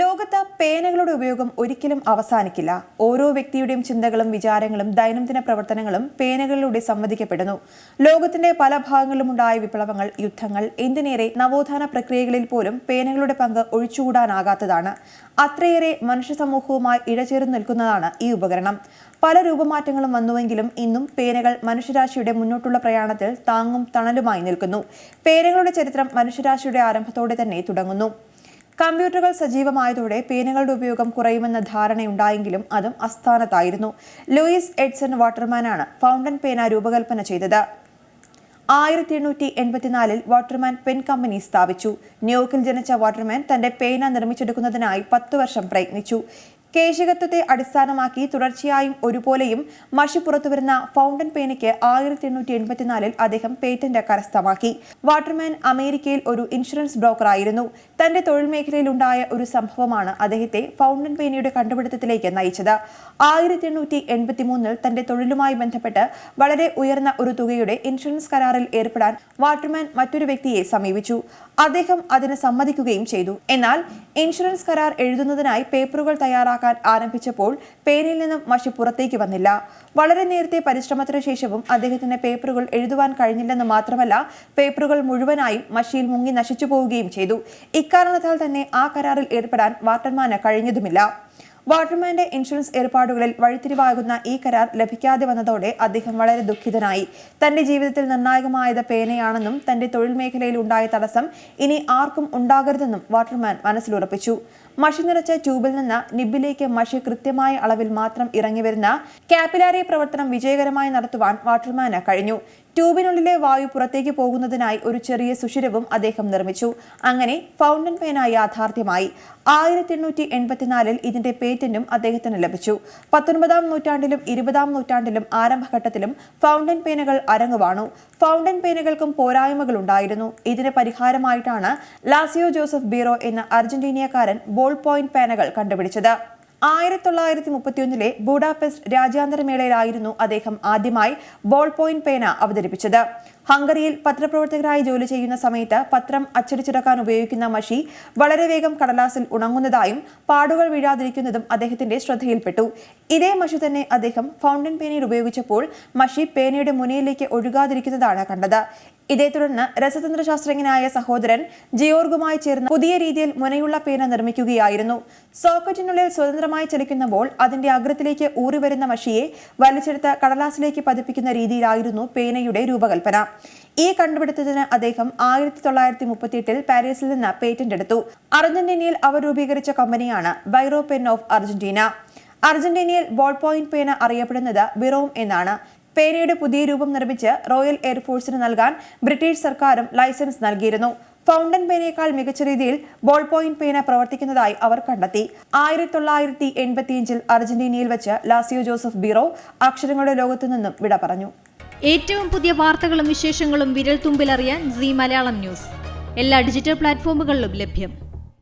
ലോകത്ത് പേനകളുടെ ഉപയോഗം ഒരിക്കലും അവസാനിക്കില്ല. ഓരോ വ്യക്തിയുടെയും ചിന്തകളും വിചാരങ്ങളും ദൈനംദിന പ്രവർത്തനങ്ങളും പേനകളിലൂടെ സംവദിക്കപ്പെടുന്നു. ലോകത്തിന്റെ പല ഭാഗങ്ങളിലും ഉണ്ടായ വിപ്ലവങ്ങൾ യുദ്ധങ്ങൾ എന്തിനേറെ നവോത്ഥാന പ്രക്രിയകളിൽ പോലും പേനകളുടെ പങ്ക് ഒഴിച്ചുകൂടാനാകാത്തതാണ്. അത്രയേറെ മനുഷ്യ സമൂഹവുമായി ഇഴചേർന്ന് നിൽക്കുന്നതാണ് ഈ ഉപകരണം. പല രൂപമാറ്റങ്ങളും വന്നുവെങ്കിലും ഇന്നും പേനകൾ മനുഷ്യരാശിയുടെ മുന്നോട്ടുള്ള പ്രയാണത്തിൽ താങ്ങും തണലുമായി നിൽക്കുന്നു. പേനകളുടെ ചരിത്രം മനുഷ്യരാശിയുടെ ആരംഭത്തോടെ തന്നെ തുടങ്ങുന്നു. കമ്പ്യൂട്ടറുകൾ സജീവമായതോടെ പേനകളുടെ ഉപയോഗം കുറയുമെന്ന ധാരണയുണ്ടായെങ്കിലും അതും അസ്ഥാനത്തായിരുന്നു. ലൂയിസ് എഡ്സൺ വാട്ടർമാനാണ് ഫൗണ്ടൻ പേന രൂപകൽപ്പന ചെയ്തത്. ആയിരത്തി എണ്ണൂറ്റി എൺപത്തിനാലിൽ വാട്ടർമാൻ പെൻ കമ്പനി സ്ഥാപിച്ചു. ന്യൂയോർക്കിൽ ജനിച്ച വാട്ടർമാൻ തന്റെ പേന നിർമ്മിച്ചെടുക്കുന്നതിനായി പത്തു വർഷം പ്രയത്നിച്ചു. കേശികത്വത്തെ അടിസ്ഥാനമാക്കി തുടർച്ചയായും ഒരുപോലെയും മഷി പുറത്തുവരുന്ന ഫൗണ്ടൻ പേനയ്ക്ക് ആയിരത്തി എണ്ണൂറ്റി എൺപത്തിനാലിൽ അദ്ദേഹം പേറ്റന്റ് കരസ്ഥമാക്കി. വാട്ടർമാൻ അമേരിക്കയിൽ ഒരു ഇൻഷുറൻസ് ബ്രോക്കറായിരുന്നു. തന്റെ തൊഴിൽ മേഖലയിലുണ്ടായ ഒരു സംഭവമാണ് അദ്ദേഹത്തെ ഫൗണ്ടൻ പേനയുടെ കണ്ടുപിടുത്തത്തിലേക്ക് നയിച്ചത്. ആയിരത്തി എണ്ണൂറ്റി എൺപത്തി മൂന്നിൽ തന്റെ തൊഴിലുമായി ബന്ധപ്പെട്ട് വളരെ ഉയർന്ന ഒരു തുകയുടെ ഇൻഷുറൻസ് കരാറിൽ ഏർപ്പെടാൻ വാട്ടർമാൻ മറ്റൊരു വ്യക്തിയെ സമീപിച്ചു. അദ്ദേഹം അതിന് സമ്മതിക്കുകയും ചെയ്തു. എന്നാൽ ഇൻഷുറൻസ് കരാർ എഴുതുന്നതിനായി പേപ്പറുകൾ തയ്യാറാക്കാൻ ആരംഭിച്ചപ്പോൾ പേനയിൽ നിന്നും മഷി പുറത്തേക്ക് വന്നില്ല. വളരെ നേരത്തെ പരിശ്രമത്തിന് ശേഷവും അദ്ദേഹത്തിന് പേപ്പറുകൾ എഴുതുവാൻ കഴിഞ്ഞില്ലെന്ന് മാത്രമല്ല പേപ്പറുകൾ മുഴുവനായും മഷിയിൽ മുങ്ങി നശിച്ചു പോവുകയും ചെയ്തു. ഇക്കാരണത്താൽ തന്നെ ആ കരാറിൽ ഏർപ്പെടാൻ വാട്ടർമാന് കഴിഞ്ഞതുമില്ല. വാട്ടർമാന്റെ ഇൻഷുറൻസ് ഏർപ്പാടുകളിൽ വഴിത്തിരിവാകുന്ന ഈ കരാർ ലഭിക്കാതെ വന്നതോടെ അദ്ദേഹം വളരെ ദുഃഖിതനായി. തന്റെ ജീവിതത്തിൽ നിർണായകമായത് പേനയാണെന്നും തന്റെ തൊഴിൽ മേഖലയിൽ ഉണ്ടായ തടസ്സം ഇനി ആർക്കും ഉണ്ടാകരുതെന്നും വാട്ടർമാൻ മനസ്സിലുറപ്പിച്ചു. മഷി നിറച്ച ട്യൂബിൽ നിന്ന് നിബിലേക്ക് മഷി കൃത്യമായ അളവിൽ മാത്രം ഇറങ്ങി വരുന്ന കാപ്പിലാരി പ്രവർത്തനം വിജയകരമായി നടത്തുവാൻ വാട്ടർമാന് കഴിഞ്ഞു. ട്യൂബിനുള്ളിലെ വായു പുറത്തേക്ക് പോകുന്നതിനായി ഒരു ചെറിയ സുഷിരവും അദ്ദേഹം നിർമ്മിച്ചു. അങ്ങനെ ഫൗണ്ടൻ പേന യാഥാർത്ഥ്യമായി. ആയിരത്തി എണ്ണൂറ്റി എൺപത്തിനാലിൽ ഇതിന്റെ പേറ്റന്റും അദ്ദേഹത്തിന് ലഭിച്ചു. പത്തൊൻപതാം നൂറ്റാണ്ടിലും ഇരുപതാം നൂറ്റാണ്ടിലും ആരംഭഘട്ടത്തിലും ഫൗണ്ടൻ പേനകൾ അരങ്ങുവാണു. ഫൗണ്ടൻ പേനകൾക്കും പോരായ്മകൾ ഉണ്ടായിരുന്നു. ഇതിന് പരിഹാരമായിട്ടാണ് ലാസിയോ ജോസഫ് ബീറോ എന്ന അർജന്റീനിയക്കാരൻ ബോൾ പോയിന്റ് പേനകൾ കണ്ടുപിടിച്ചത്. ആയിരത്തി തൊള്ളായിരത്തി മുപ്പത്തിയൊന്നിലെ ബുഡാപെസ്റ്റ് രാജ്യാന്തരമേളയിലായിരുന്നു അദ്ദേഹം ആദ്യമായി ബോൾ പോയിന്റ് പേന അവതരിപ്പിച്ചത്. ഹംഗറിയിൽ പത്രപ്രവർത്തകരായി ജോലി ചെയ്യുന്ന സമയത്ത് പത്രം അച്ചടിച്ചിറക്കാൻ ഉപയോഗിക്കുന്ന മഷി വളരെ വേഗം കടലാസിൽ ഉണങ്ങുന്നതായും പാടുകൾ വീഴാതിരിക്കുന്നതും അദ്ദേഹത്തിന്റെ ശ്രദ്ധയിൽപ്പെട്ടു. ഇതേ മഷി തന്നെ അദ്ദേഹം ഫൗണ്ടൻ പേനയിൽ ഉപയോഗിച്ചപ്പോൾ മഷി പേനയുടെ മുനയിലേക്ക് ഒഴുകാതിരിക്കുന്നതാണ് കണ്ടത്. ഇതേ തുടർന്ന് രസതന്ത്രശാസ്ത്രജ്ഞനായ സഹോദരൻ ജിയോർഗുമായി ചേർന്ന് പുതിയ രീതിയിൽ മുനയുള്ള പേന നിർമ്മിക്കുകയായിരുന്നു. സോക്കറ്റിനുള്ളിൽ സ്വതന്ത്രമായി ചലിക്കുന്ന ബോൾ അതിന്റെ അഗ്രത്തിലേക്ക് ഊറിവരുന്ന മഷിയെ വലിച്ചെടുത്ത് കടലാസിലേക്ക് പതിപ്പിക്കുന്ന രീതിയിലായിരുന്നു പേനയുടെ രൂപകൽപ്പന. ഈ കണ്ടുപിടുത്തത്തിന് അദ്ദേഹം ആയിരത്തി തൊള്ളായിരത്തി മുപ്പത്തിയെട്ടിൽ പാരീസിൽ നിന്ന് പേറ്റന്റ് എടുത്തു. അർജന്റീനയിൽ അവർ രൂപീകരിച്ച കമ്പനിയാണ് ബൈറോ പെൻ ഓഫ് അർജന്റീന. അർജന്റീനയിൽ ബോൾ പോയിന്റ് പേന അറിയപ്പെടുന്നത് ബിറോം എന്നാണ്. പേനയുടെ പുതിയ രൂപം നിർമ്മിച്ച് റോയൽ എയർഫോഴ്സിന് നൽകാൻ ബ്രിട്ടീഷ് സർക്കാരും ലൈസൻസ് നൽകിയിരുന്നു. ഫൗണ്ടൻ പേനയേക്കാൾ മികച്ച രീതിയിൽ ബോൾ പോയിന്റ് പേന പ്രവർത്തിക്കുന്നതായി അവർ കണ്ടെത്തി. ആയിരത്തി തൊള്ളായിരത്തി എൺപത്തിയഞ്ചിൽ അർജന്റീനയിൽ വെച്ച് ലാസിയോ ജോസഫ് ബീറോ അക്ഷരങ്ങളുടെ ലോകത്തു നിന്നും വിട പറഞ്ഞു. ഏറ്റവും പുതിയ വാർത്തകളും വിശേഷങ്ങളും വിരൽ തുമ്പിലറിയാൻ സി മലയാളം ന്യൂസ്. എല്ലാ ഡിജിറ്റൽ പ്ലാറ്റ്ഫോമുകളിലും ലഭ്യം.